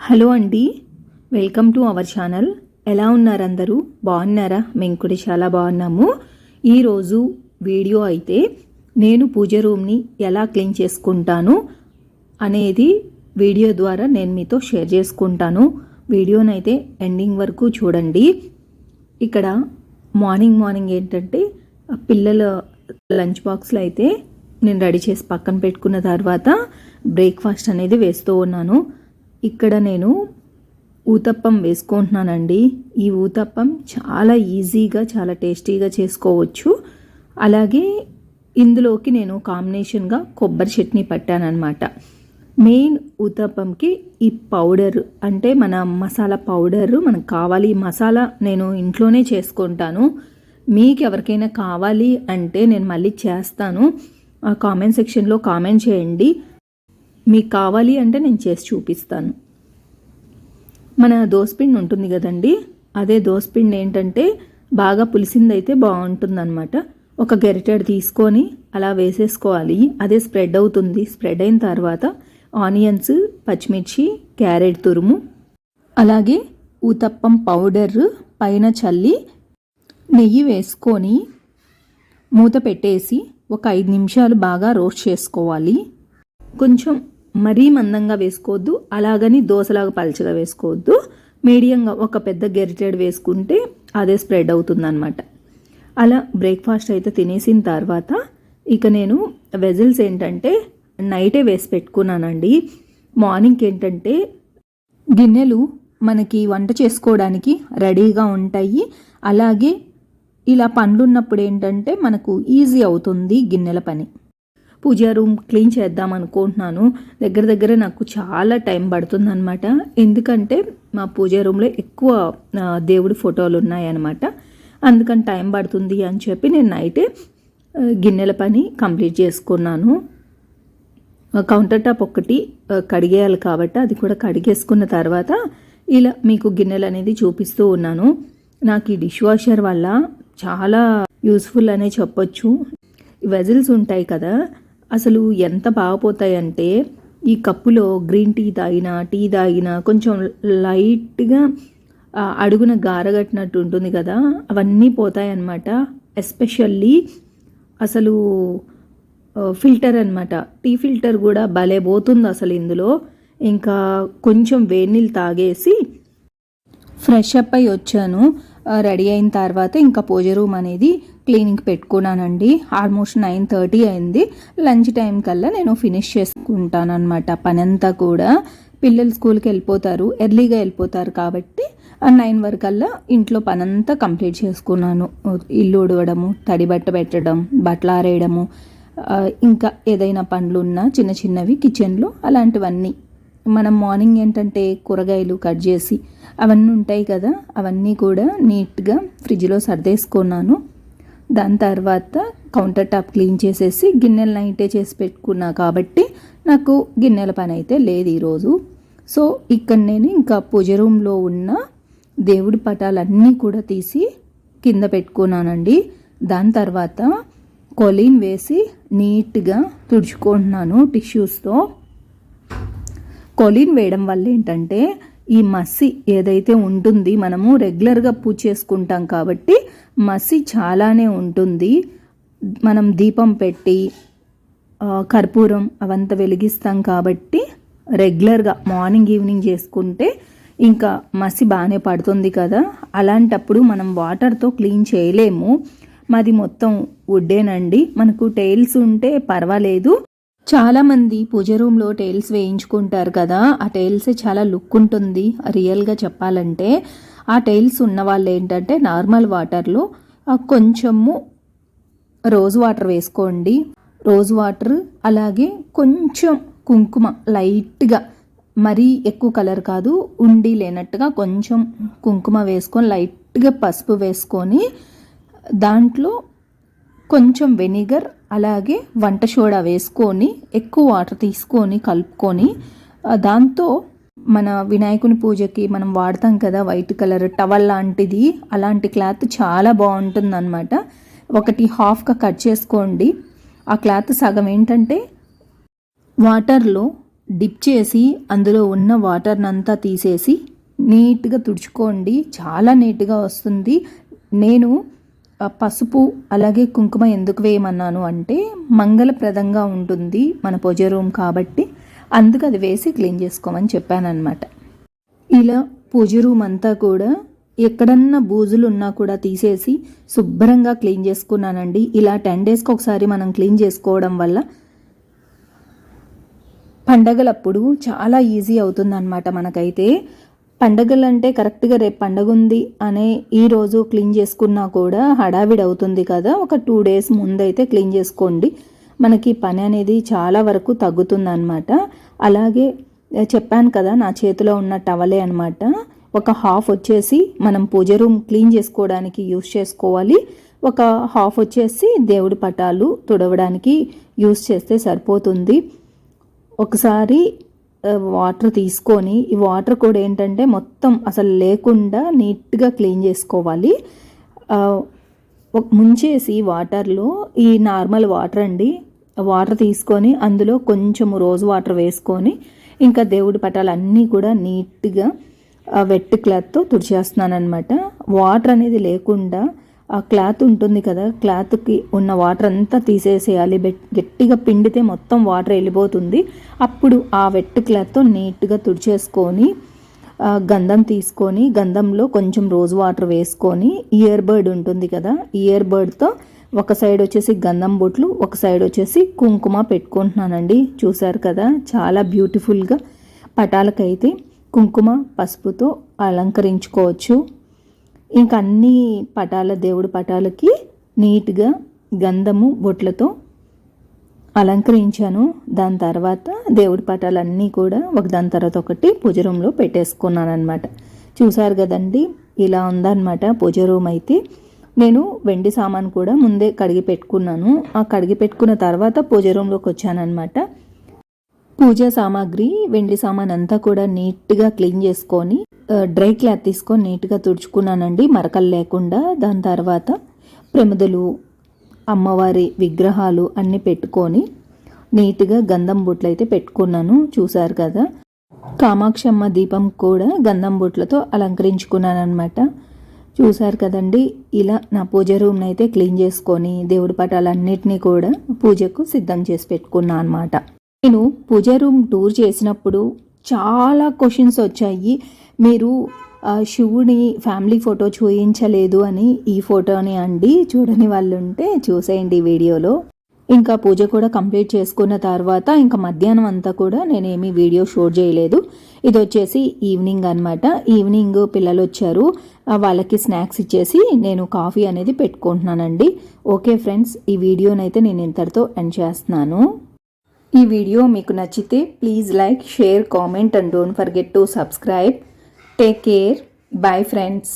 Hello అండి. Welcome to our channel. ఎలా ఉన్నారు అందరూ? బాగున్నారా? మేము కూడా చాలా బాగున్నాము. ఈరోజు వీడియో అయితే నేను పూజ రూమ్ని ఎలా క్లీన్ చేసుకుంటాను అనేది వీడియో ద్వారా నేను మీతో షేర్ చేసుకుంటాను. వీడియోనైతే ఎండింగ్ వరకు చూడండి. ఇక్కడ మార్నింగ్ మార్నింగ్ ఏంటంటే పిల్లల లంచ్ బాక్స్లో అయితే నేను రెడీ చేసి పక్కన పెట్టుకున్న తర్వాత బ్రేక్ఫాస్ట్ అనేది వేస్తూ ఉన్నాను. ఇక్కడ నేను ఊతప్పం వేసుకుంటున్నానండి. ఈ ఊతప్పం చాలా ఈజీగా చాలా టేస్టీగా చేసుకోవచ్చు. అలాగే ఇందులోకి నేను కాంబినేషన్గా కొబ్బరి చట్నీ పట్టానమాట మెయిన్ ఊతప్పంకి ఈ పౌడర్ అంటే మన మసాలా పౌడర్ మనకు కావాలి ఈ మసాలా నేను ఇంట్లోనే చేసుకుంటాను. మీకు ఎవరికైనా కావాలి అంటే నేను మళ్ళీ చేస్తాను. కామెంట్ సెక్షన్లో కామెంట్ చేయండి. మీకు కావాలి అంటే నేను చేసి చూపిస్తాను. మన దోసపిండి ఉంటుంది కదండి అదే దోసపిండి ఏంటంటే బాగా పులిసిందైతే బాగుంటుందన్నమాట. ఒక గెరిటెడ్ తీసుకొని అలా వేసేసుకోవాలి. అదే స్ప్రెడ్ అవుతుంది. స్ప్రెడ్ అయిన తర్వాత ఆనియన్స్ పచ్చిమిర్చి క్యారెట్ తురుము అలాగే ఊతప్పం పౌడర్ పైన చల్లి నెయ్యి వేసుకొని మూత పెట్టేసి ఒక ఐదు నిమిషాలు బాగా రోస్ట్ చేసుకోవాలి. కొంచెం మరీ మందంగా వేసుకోవద్దు అలాగని దోశలాగా పలచగా వేసుకోవద్దు. మీడియంగా ఒక పెద్ద గెరిటెడ్ వేసుకుంటే అదే స్ప్రెడ్ అవుతుందన్నమాట. అలా బ్రేక్ఫాస్ట్ అయితే తినేసిన తర్వాత ఇక నేను వెజిల్స్ ఏంటంటే నైటే వేసి పెట్టుకున్నానండి. మార్నింగ్ ఏంటంటే గిన్నెలు మనకి వంట చేసుకోవడానికి రెడీగా ఉంటాయి. అలాగే ఇలా పండ్లున్నప్పుడు ఏంటంటే మనకు ఈజీ అవుతుంది గిన్నెల పని. పూజా రూమ్ క్లీన్ చేద్దాం అనుకుంటున్నాను. దగ్గర దగ్గర నాకు చాలా టైం పడుతుందనమాట ఎందుకంటే మా పూజా రూమ్లో ఎక్కువ దేవుడి ఫోటోలు ఉన్నాయన్నమాట. అందుకని టైం పడుతుంది అని చెప్పి నేను నైటే గిన్నెల పని కంప్లీట్ చేసుకున్నాను. కౌంటర్ టాప్ ఒకటి కడిగేయాలి కాబట్టి అది కూడా కడిగేసుకున్న తర్వాత ఇలా మీకు గిన్నెలు అనేది చూపిస్తూ ఉన్నాను. నాకు ఈ డిష్ వాషర్ వల్ల చాలా యూస్ఫుల్ అనే చెప్పొచ్చు. వెజిల్స్ ఉంటాయి కదా అసలు ఎంత బాగపోతాయంటే ఈ కప్పులో గ్రీన్ టీ తాగినా టీ తాగినా కొంచెం లైట్గా అడుగున గారగట్టినట్టు ఉంటుంది కదా అవన్నీ పోతాయి అన్నమాట ఎస్పెషల్లీ అసలు ఫిల్టర్ అనమాట టీ ఫిల్టర్ కూడా భలే పోతుంది అసలు ఇందులో. ఇంకా కొంచెం వేడి నీళ్ళు తాగేసి ఫ్రెష్ అప్ అయి వచ్చాను. రెడీ అయిన తర్వాత ఇంకా పూజ రూమ్ అనేది క్లీనింగ్ పెట్టుకున్నానండి. ఆల్మోస్ట్ నైన్ థర్టీ అయింది. లంచ్ టైం కల్లా నేను ఫినిష్ చేసుకుంటాను అనమాట పని అంతా కూడా పిల్లలు స్కూల్కి వెళ్ళిపోతారు ఎర్లీగా వెళ్ళిపోతారు కాబట్టి నైన్ వరకల్లా ఇంట్లో పనంతా కంప్లీట్ చేసుకున్నాను. ఇల్లు ఉడవడము తడి బట్ట పెట్టడం బట్టలు ఆరేయడము ఇంకా ఏదైనా పనులు ఉన్నా చిన్న చిన్నవి కిచెన్లో అలాంటివన్నీ. మనం మార్నింగ్ ఏంటంటే కూరగాయలు కట్ చేసి అవన్నీ ఉంటాయి కదా అవన్నీ కూడా నీట్గా ఫ్రిడ్జ్లో సర్దేసుకున్నాను. దాని తర్వాత కౌంటర్ టాప్ క్లీన్ చేసేసి గిన్నెలు నైటే చేసి పెట్టుకున్నా కాబట్టి నాకు గిన్నెల పని అయితే లేదు ఈరోజు. సో ఇక్కడ నేను ఇంకా పూజ రూమ్లో ఉన్న దేవుడి పటాలన్నీ కూడా తీసి కింద పెట్టుకున్నానండి. దాని తర్వాత కొలీన్ వేసి నీట్గా తుడుచుకుంటున్నాను టిష్యూస్తో. కొలీన్ వేయడం వల్ల ఏంటంటే ఈ మసి ఏదైతే ఉంటుంది మనము రెగ్యులర్గా పూజ చేసుకుంటాం కాబట్టి మసి చాలానే ఉంటుంది. మనం దీపం పెట్టి కర్పూరం అవంతా వెలిగిస్తాం కాబట్టి రెగ్యులర్గా మార్నింగ్ ఈవినింగ్ చేసుకుంటే ఇంకా మసి బాగానే పడుతుంది కదా. అలాంటప్పుడు మనం వాటర్తో క్లీన్ చేయలేము. మాది మొత్తం వుడ్డేనండి. మనకు టైల్స్ ఉంటే పర్వాలేదు. చాలామంది పూజ రూమ్లో టైల్స్ వేయించుకుంటారు కదా. ఆ టైల్స్ చాలా లుక్ ఉంటుంది. రియల్గా చెప్పాలంటే ఆ టైల్స్ ఉన్న వాళ్ళు ఏంటంటే నార్మల్ వాటర్లో. కొంచెము రోజ్ వాటర్ వేసుకోండి. రోజ్ వాటర్ అలాగే కొంచెం కుంకుమ లైట్గా మరీ ఎక్కువ కలర్ కాదు ఉండి లేనట్టుగా కొంచెం కుంకుమ వేసుకొని లైట్గా పసుపు వేసుకొని దాంట్లో కొంచెం వెనిగర్ అలాగే వంట సోడా వేసుకొని ఎక్కువ వాటర్ తీసుకొని కలుపుకొని దాంతో మన వినాయకుని పూజకి మనం వాడతాం కదా వైట్ కలర్ టవల్ లాంటిది అలాంటి క్లాత్ చాలా బాగుంటుంది అనమాట ఒకటి హాఫ్గా కట్ చేసుకోండి. ఆ క్లాత్ సగం ఏంటంటే వాటర్లో డిప్ చేసి అందులో ఉన్న వాటర్నంతా తీసేసి నీట్గా తుడుచుకోండి. చాలా నీట్గా వస్తుంది. నేను పసుపు అలాగే కుంకుమ ఎందుకు వేయమన్నాను అంటే మంగళప్రదంగా ఉంటుంది మన పూజ రూమ్ కాబట్టి అందుకు అది వేసి క్లీన్ చేసుకోమని చెప్పానన్నమాట. ఇలా పూజ రూమ్ అంతా కూడా ఎక్కడన్నా బూజులు ఉన్నా కూడా తీసేసి శుభ్రంగా క్లీన్ చేసుకున్నానండి. ఇలా టెన్ డేస్కి ఒకసారి మనం క్లీన్ చేసుకోవడం వల్ల పండగలప్పుడు చాలా ఈజీ అవుతుందన్నమాట మనకైతే. పండగలు అంటే కరెక్ట్గా రేపు పండగ ఉంది అనే ఈరోజు క్లీన్ చేసుకున్నా కూడా హడావిడి అవుతుంది కదా. ఒక టూ డేస్ ముందైతే క్లీన్ చేసుకోండి. మనకి పని అనేది చాలా వరకు తగ్గుతుందన్నమాట. అలాగే చెప్పాను కదా నా చేతిలో ఉన్న టవలే అనమాట ఒక హాఫ్ వచ్చేసి మనం పూజ రూమ్ క్లీన్ చేసుకోవడానికి యూస్ చేసుకోవాలి. ఒక హాఫ్ వచ్చేసి దేవుడి పటాలు తుడవడానికి యూస్ చేస్తే సరిపోతుంది. ఒకసారి వాటర్ తీసుకొని ఈ వాటర్ కూడా ఏంటంటే మొత్తం అసలు లేకుండా నీట్గా క్లీన్ చేసుకోవాలి. ముంచేసి వాటర్లో ఈ నార్మల్ వాటర్ అండి వాటర్ తీసుకొని అందులో కొంచెం రోజు వాటర్ వేసుకొని ఇంకా దేవుడి పటాలు అన్నీ కూడా నీట్గా వెట్ క్లాత్తో తుడిచేస్తున్నాను అనమాట వాటర్ అనేది లేకుండా ఆ క్లాత్ ఉంటుంది కదా క్లాత్కి ఉన్న వాటర్ అంతా తీసేసేయాలి. గట్టిగా పిండితే మొత్తం వాటర్ వెళ్ళిపోతుంది. అప్పుడు ఆ వెట్ క్లాత్తో నీట్గా తుడిచేసుకొని గంధం తీసుకొని గంధంలో కొంచెం రోజు వాటర్ వేసుకొని ఇయర్ బర్డ్ ఉంటుంది కదా ఇయర్ బర్డ్తో ఒక సైడ్ వచ్చేసి గంధం బొట్లు ఒక సైడ్ వచ్చేసి కుంకుమ పెట్టుకుంటున్నానండి. చూశారు కదా చాలా బ్యూటిఫుల్గా పటాలకైతే కుంకుమ పసుపుతో అలంకరించుకోవచ్చు. ఇంకా అన్ని పటాల దేవుడి పటాలకి నీట్గా గంధము బొట్లతో అలంకరించాను. దాని తర్వాత దేవుడి పటాలన్నీ కూడా ఒక దాని తర్వాత ఒకటి పూజ రూమ్లో పెట్టేసుకున్నాను అనమాట చూసారు కదండి ఇలా ఉందన్నమాట పూజ రూమ్ అయితే. నేను వెండి సామాన్ కూడా ముందే కడిగి పెట్టుకున్నాను. ఆ కడిగి పెట్టుకున్న తర్వాత పూజ రూమ్లోకి వచ్చానమాట పూజా సామాగ్రి వెండి సామాన్ అంతా కూడా నీట్గా క్లీన్ చేసుకొని డ్రై క్లాత్ తీసుకొని నీట్గా తుడుచుకున్నానండి మరకలు లేకుండా. దాని తర్వాత ప్రమిదలు అమ్మవారి విగ్రహాలు అన్నీ పెట్టుకొని నీట్గా గంధం బొట్లు అయితే పెట్టుకున్నాను చూశారు కదా. కామాక్షమ్మ దీపం కూడా గంధం బొట్లతో అలంకరించుకున్నాను అనమాట చూశారు కదండి ఇలా నా పూజ రూమ్ని అయితే క్లీన్ చేసుకొని దేవుడి పటాలన్నిటినీ కూడా పూజకు సిద్ధం చేసి పెట్టుకున్నాను అనమాట నేను పూజ రూమ్ టూర్ చేసినప్పుడు చాలా క్వశ్చన్స్ వచ్చాయి. మీరు శివుని ఫ్యామిలీ ఫోటో చూయించలేదు అని ఈ ఫోటోని అండి చూడని వాళ్ళు ఉంటే చూసేయండి వీడియోలో. ఇంకా పూజ కూడా కంప్లీట్ చేసుకున్న తర్వాత ఇంకా మధ్యాహ్నం అంతా కూడా నేనేమి వీడియో షూట్ చేయలేదు. ఇది వచ్చేసి ఈవినింగ్ అనమాట ఈవినింగ్ పిల్లలు వచ్చారు. వాళ్ళకి స్నాక్స్ ఇచ్చేసి నేను కాఫీ అనేది పెట్టుకుంటున్నానండి. ఓకే ఫ్రెండ్స్ ఈ వీడియోనైతే నేను ఇంతటితో ఎండ్ చేస్తున్నాను. ఈ వీడియో మీకు నచ్చితే please like share comment and don't forget to subscribe. Take care. Bye friends.